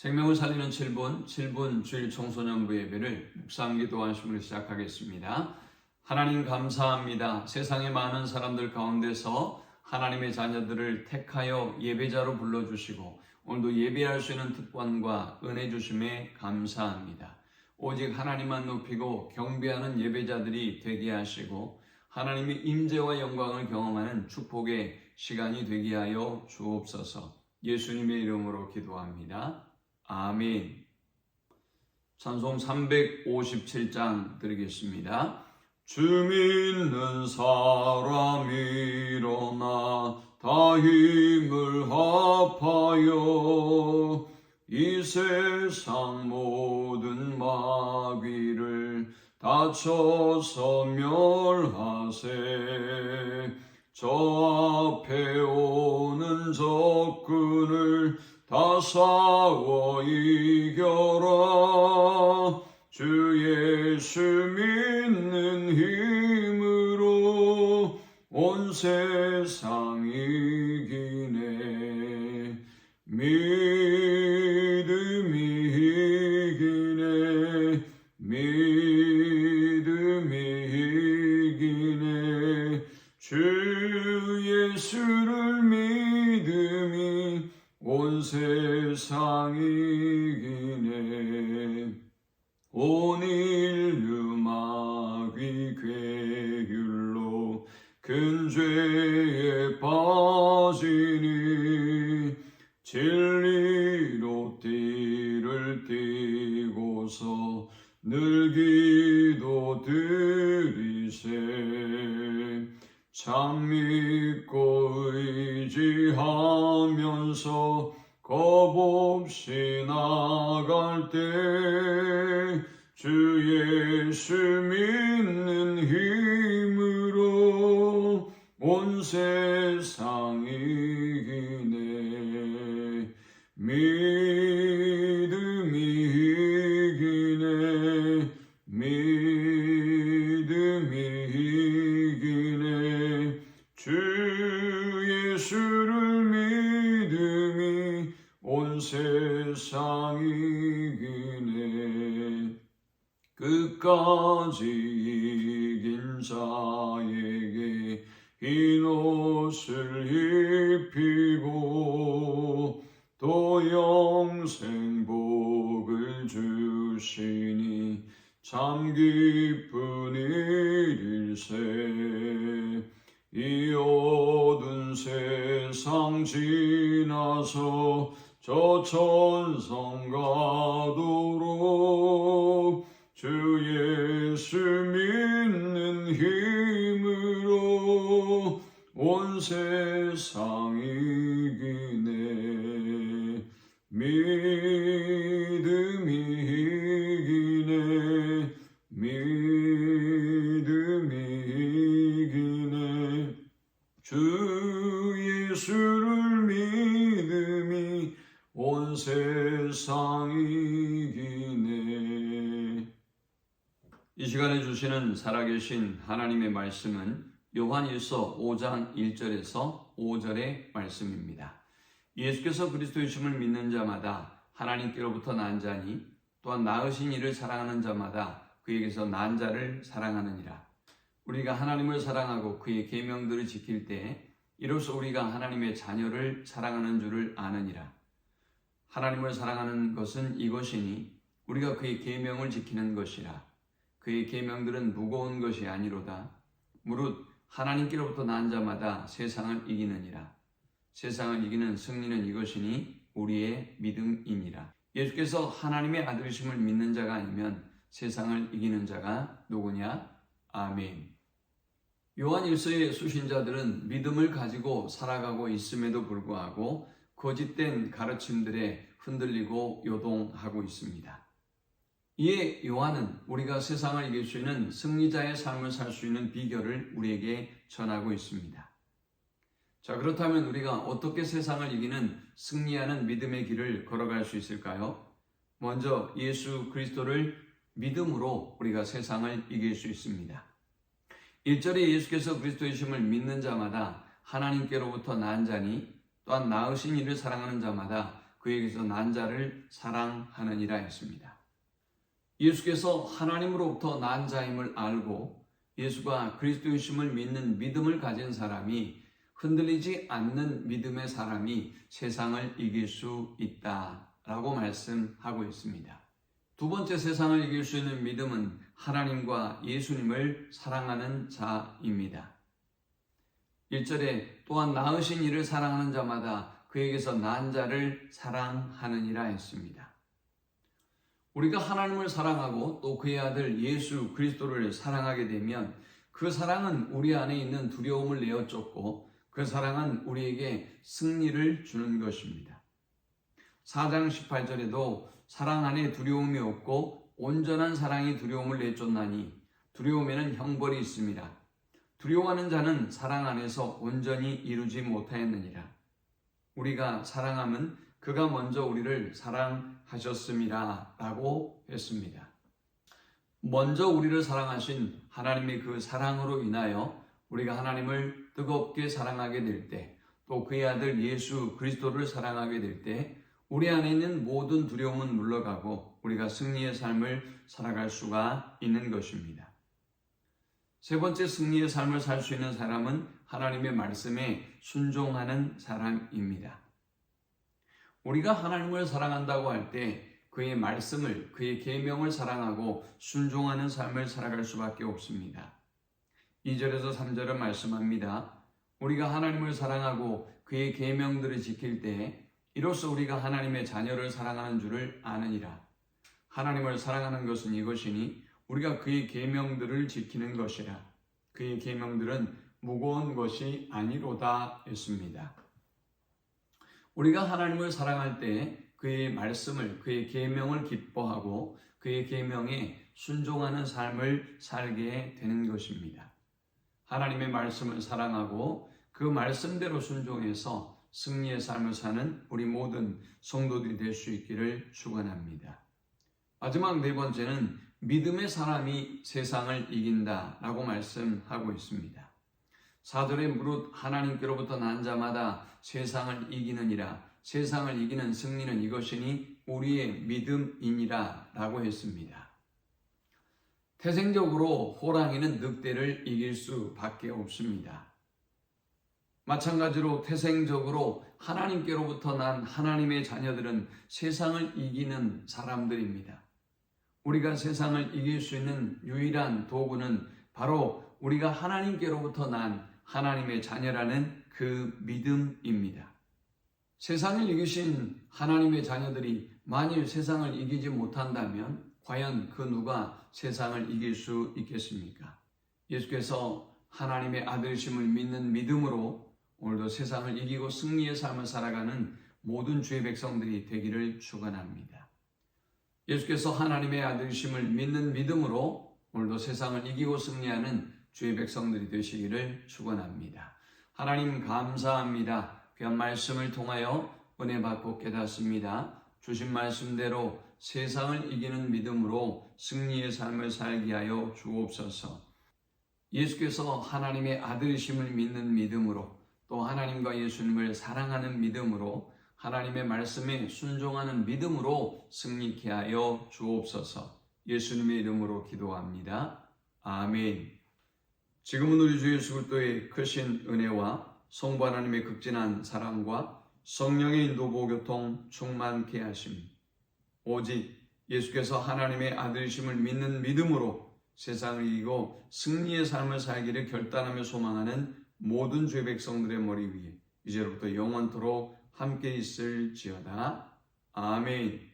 생명을 살리는 7분, 7분 주일 청소년부 예배를 묵상 기도하심으로 시작하겠습니다. 하나님 감사합니다. 세상의 많은 사람들 가운데서 하나님의 자녀들을 택하여 예배자로 불러주시고 오늘도 예배할 수 있는 특권과 은혜 주심에 감사합니다. 오직 하나님만 높이고 경배하는 예배자들이 되게 하시고 하나님의 임재와 영광을 경험하는 축복의 시간이 되게 하여 주옵소서. 예수님의 이름으로 기도합니다. 아멘. 찬송 357장 드리겠습니다. 주 믿는 사람 일어나 다 힘을 합하여 이 세상 모든 마귀를 다쳐서 멸하세 저 앞에 오는 적군을 다 싸워 이겨라. 주 예수 믿는 힘으로 온 세상 이기네. 믿음이 이기네. 믿음이 이기네. 주 예수를 믿음이 온 세상 이 기네. 온 인류 마귀 괴율로 큰 죄에 빠지니 진리로 띠를 띠고서 늘 기도 드리세 참 믿고 의지하면서 겁없이 나갈 때 주 예수 믿는 힘으로 온 세상 끝까지 이긴 자에게 흰 옷을 입히고 또 영생 복을 주시니 참 기쁜 일일세. 이 어두운 세상 지나서 저 천성 가도록 주 예수 믿는 힘으로 온 세상 이기네. 믿음이 이기네. 믿음이 이기네. 주 예수를 믿음이 온 세상 이 이 시간에 주시는 살아계신 하나님의 말씀은 요한일서 5장 1절에서 5절의 말씀입니다. 예수께서 그리스도이심을 믿는 자마다 하나님께로부터 난 자니 또한 나으신 이를 사랑하는 자마다 그에게서 난 자를 사랑하느니라. 우리가 하나님을 사랑하고 그의 계명들을 지킬 때 이로써 우리가 하나님의 자녀를 사랑하는 줄을 아느니라. 하나님을 사랑하는 것은 이것이니 우리가 그의 계명을 지키는 것이라. 그의 계명들은 무거운 것이 아니로다. 무릇 하나님께로부터 난 자마다 세상을 이기느니라. 세상을 이기는 승리는 이것이니 우리의 믿음이니라. 예수께서 하나님의 아들이심을 믿는 자가 아니면 세상을 이기는 자가 누구냐? 아멘. 요한 일서의 수신자들은 믿음을 가지고 살아가고 있음에도 불구하고 거짓된 가르침들에 흔들리고 요동하고 있습니다. 이에 요한은 우리가 세상을 이길 수 있는 승리자의 삶을 살 수 있는 비결을 우리에게 전하고 있습니다. 자, 그렇다면 우리가 어떻게 세상을 이기는 승리하는 믿음의 길을 걸어갈 수 있을까요? 먼저 예수 그리스도를 믿음으로 우리가 세상을 이길 수 있습니다. 1절에 예수께서 그리스도이심을 믿는 자마다 하나님께로부터 난 자니 또한 나으신 이를 사랑하는 자마다 그에게서 난 자를 사랑하느니라 했습니다. 예수께서 하나님으로부터 난 자임을 알고 예수가 그리스도이심을 믿는 믿음을 가진 사람이 흔들리지 않는 믿음의 사람이 세상을 이길 수 있다라고 말씀하고 있습니다. 두 번째 세상을 이길 수 있는 믿음은 하나님과 예수님을 사랑하는 자입니다. 1절에 또한 나으신 이를 사랑하는 자마다 그에게서 난 자를 사랑하느니라 했습니다. 우리가 하나님을 사랑하고 또 그의 아들 예수 그리스도를 사랑하게 되면 그 사랑은 우리 안에 있는 두려움을 내어 쫓고 그 사랑은 우리에게 승리를 주는 것입니다. 4장 18절에도 사랑 안에 두려움이 없고 온전한 사랑이 두려움을 내쫓나니 두려움에는 형벌이 있습니다. 두려워하는 자는 사랑 안에서 온전히 이루지 못하였느니라. 우리가 사랑함은 그가 먼저 우리를 사랑하셨습니다. 라고 했습니다. 먼저 우리를 사랑하신 하나님의 그 사랑으로 인하여 우리가 하나님을 뜨겁게 사랑하게 될 때, 또 그의 아들 예수 그리스도를 사랑하게 될 때, 우리 안에 있는 모든 두려움은 물러가고 우리가 승리의 삶을 살아갈 수가 있는 것입니다. 세 번째 승리의 삶을 살 수 있는 사람은 하나님의 말씀에 순종하는 사람입니다. 우리가 하나님을 사랑한다고 할 때 그의 말씀을 그의 계명을 사랑하고 순종하는 삶을 살아갈 수밖에 없습니다. 2절에서 3절은 말씀합니다. 우리가 하나님을 사랑하고 그의 계명들을 지킬 때 이로써 우리가 하나님의 자녀를 사랑하는 줄을 아느니라. 하나님을 사랑하는 것은 이것이니 우리가 그의 계명들을 지키는 것이라. 그의 계명들은 무거운 것이 아니로다 했습니다. 우리가 하나님을 사랑할 때 그의 말씀을 그의 계명을 기뻐하고 그의 계명에 순종하는 삶을 살게 되는 것입니다. 하나님의 말씀을 사랑하고 그 말씀대로 순종해서 승리의 삶을 사는 우리 모든 성도들이 될 수 있기를 축원합니다. 마지막 네 번째는 믿음의 사람이 세상을 이긴다라고 말씀하고 있습니다. 사절에 무릇 하나님께로부터 난 자마다 세상을 이기느니라 세상을 이기는 승리는 이것이니 우리의 믿음이니라 라고 했습니다. 태생적으로 호랑이는 늑대를 이길 수밖에 없습니다. 마찬가지로 태생적으로 하나님께로부터 난 하나님의 자녀들은 세상을 이기는 사람들입니다. 우리가 세상을 이길 수 있는 유일한 도구는 바로 우리가 하나님께로부터 난 하나님의 자녀라는 그 믿음입니다. 세상을 이기신 하나님의 자녀들이 만일 세상을 이기지 못한다면 과연 그 누가 세상을 이길 수 있겠습니까? 예수께서 하나님의 아들심을 믿는 믿음으로 오늘도 세상을 이기고 승리의 삶을 살아가는 모든 주의 백성들이 되기를 축원합니다. 예수께서 하나님의 아들심을 믿는 믿음으로 오늘도 세상을 이기고 승리하는 주의 백성들이 되시기를 축원합니다. 하나님 감사합니다. 귀한 말씀을 통하여 은혜 받고 깨닫습니다. 주신 말씀대로 세상을 이기는 믿음으로 승리의 삶을 살게 하여 주옵소서. 예수께서 하나님의 아들이심을 믿는 믿음으로 또 하나님과 예수님을 사랑하는 믿음으로 하나님의 말씀에 순종하는 믿음으로 승리케 하여 주옵소서. 예수님의 이름으로 기도합니다. 아멘. 지금은 우리 주 예수 그리스도의 크신 은혜와 성부 하나님의 극진한 사랑과 성령의 인도 보 교통 충만케 하심. 오직 예수께서 하나님의 아들이심을 믿는 믿음으로 세상을 이기고 승리의 삶을 살기를 결단하며 소망하는 모든 주의 백성들의 머리 위에 이제로부터 영원토록 함께 있을지어다. 아멘.